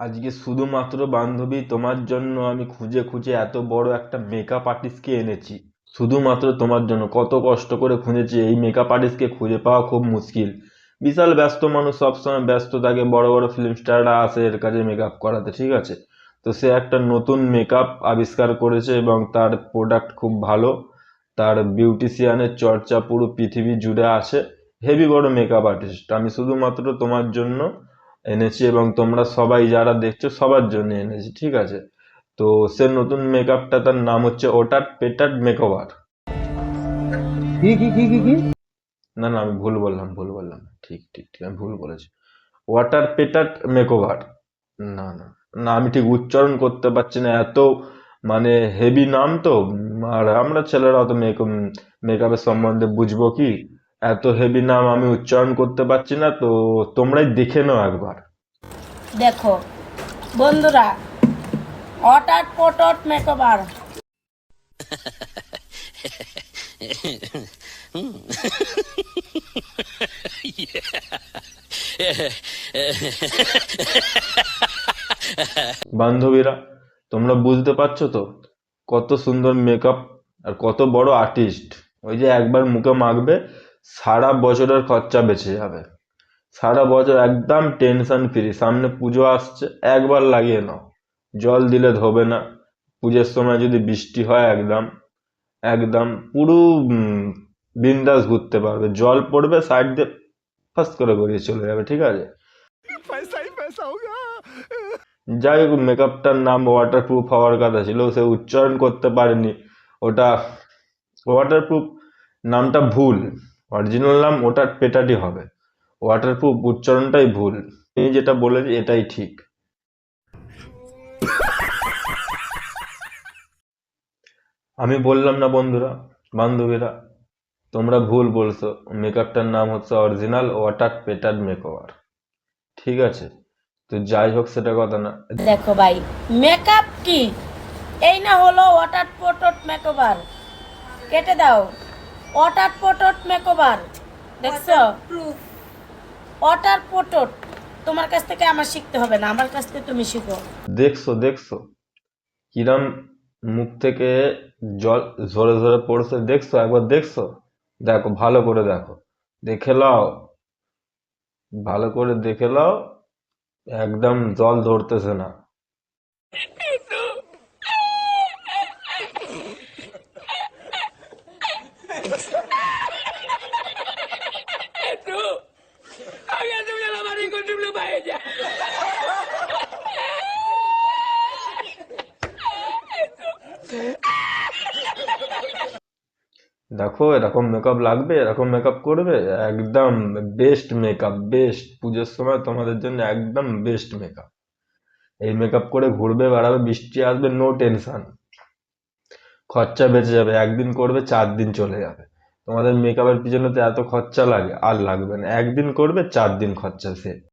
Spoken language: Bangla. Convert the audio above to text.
আজকে শুধুমাত্র বান্ধবী তোমার জন্য আমি খুঁজে খুঁজে এত বড় একটা মেকআপ আর্টিস্টকে এনেছি। শুধুমাত্র তোমার জন্য। কত কষ্ট করে খুঁজেছি, এই মেকআপ আর্টিস্টকে খুঁজে পাওয়া খুব মুশকিল। বিশাল ব্যস্ত মানুষ, সবসময় ব্যস্ত থাকে, বড় বড় ফিল্ম স্টাররা আসে এর কাছে মেকআপ করাতে, ঠিক আছে? তো সে একটা নতুন মেকআপ আবিষ্কার করেছে এবং তার প্রোডাক্ট খুব ভালো। তার বিউটিশিয়ানের চর্চা পুরো পৃথিবী জুড়ে আছে হেভি বড় মেকআপ আর্টিস্ট আমি শুধুমাত্র তোমার জন্য এনেছি এবং তোমরা সবাই যারা দেখছ সবার জন্য এনেছি ঠিক আছে? তো সে নতুন মেকআপটা তার নাম হচ্ছে ওটার পেটার মেকওভার। কি কি কি কি কি? না না আমি ভুল বললাম ভুল বললাম। ঠিক ঠিক ঠিক আমি ভুল বলেছি। ওয়াটার পেটার মেকওভার। না না না আমি ঠিক উচ্চারণ করতে পারছি না। এত মানে হেভি নাম তো। আর আমরা ছেলেরা অত মেকআপ মেকআপের সম্বন্ধে বুঝব কি? এত হেভি নাম আমি উচ্চারণ করতে পারছি না তো তোমরাই দেখে নাও একবার। দেখো বন্ধুরা অটাট পটট মেকওভার বান্ধবীরা তোমরা বুঝতে পারছ তো? কত সুন্দর মেকআপ আর কত বড় আর্টিস্ট ওই যে একবার মুখে মাখবে সারা বছরের খরচা বেঁচে যাবে। সারা বছর একদম টেনশন ফ্রি সামনে পুজো আসছে একবার লাগিয়ে নাও। জল দিলে ধোবে না। পুজোর সময় যদি বৃষ্টি হয় একদম একদম পুরো বিন্দাস ঘুরতে পারবে। জল পড়বে সাইড দিয়ে ফার্স্ট করে গড়িয়ে চলে যাবে ঠিক আছে? যাই হোক মেকআপটার নাম ওয়াটারপ্রুফ হওয়ার কথা ছিল সে উচ্চারণ করতে পারেনি। ওটা ওয়াটারপ্রুফ নামটা ভুল। অরিজিনাল নাম ওটা পেটাটি হবে। ওয়াটারপ্রুফ উচ্চারণটাই ভুল। এই যেটা বলেছি এটাই ঠিক। আমি বললাম না বন্ধুরা, বান্ধবীরা, তোমরা ভুল বলছো। মেকআপটার নাম হচ্ছে অরিজিনাল ওয়াটার পেটার মেকওভার ঠিক আছে? তো যাই হোক, সেটা কথা না। দেখো ভাই মেকআপ কি? এই না হলো অটাট পটট মেকওভার কেটে দাও। অটাট পটট মেকওভার দেখছ? অটার পটট তোমার কাছ থেকে আমার শিখতে হবে না আমার কাছ থেকে তুমি শিখো। দেখছ দেখছ? কিরম মুখ থেকে জল ঝরে ঝরে পড়ছে দেখছ? একবার দেখছ? দেখো ভালো করে দেখো। দেখে নাও ভালো করে দেখে নাও একদম জল ধরতেছে না। দেখো, এরকম মেকআপ লাগবে, এরকম মেকআপ করবে, একদম বেস্ট মেকআপ বেস্ট পুজোর সময় তোমাদের জন্য একদম বেস্ট মেকআপ এই মেকআপ করে ঘুরবে, বেড়াবে, বৃষ্টি আসবে নো টেনশন খরচা বেঁচে যাবে, একদিন করবে, চার দিন চলে যাবে। তোমাদের মেকআপের পিছনে তো এত খরচা লাগে, আর লাগবে না। একদিন করবে, চার দিন খরচা সে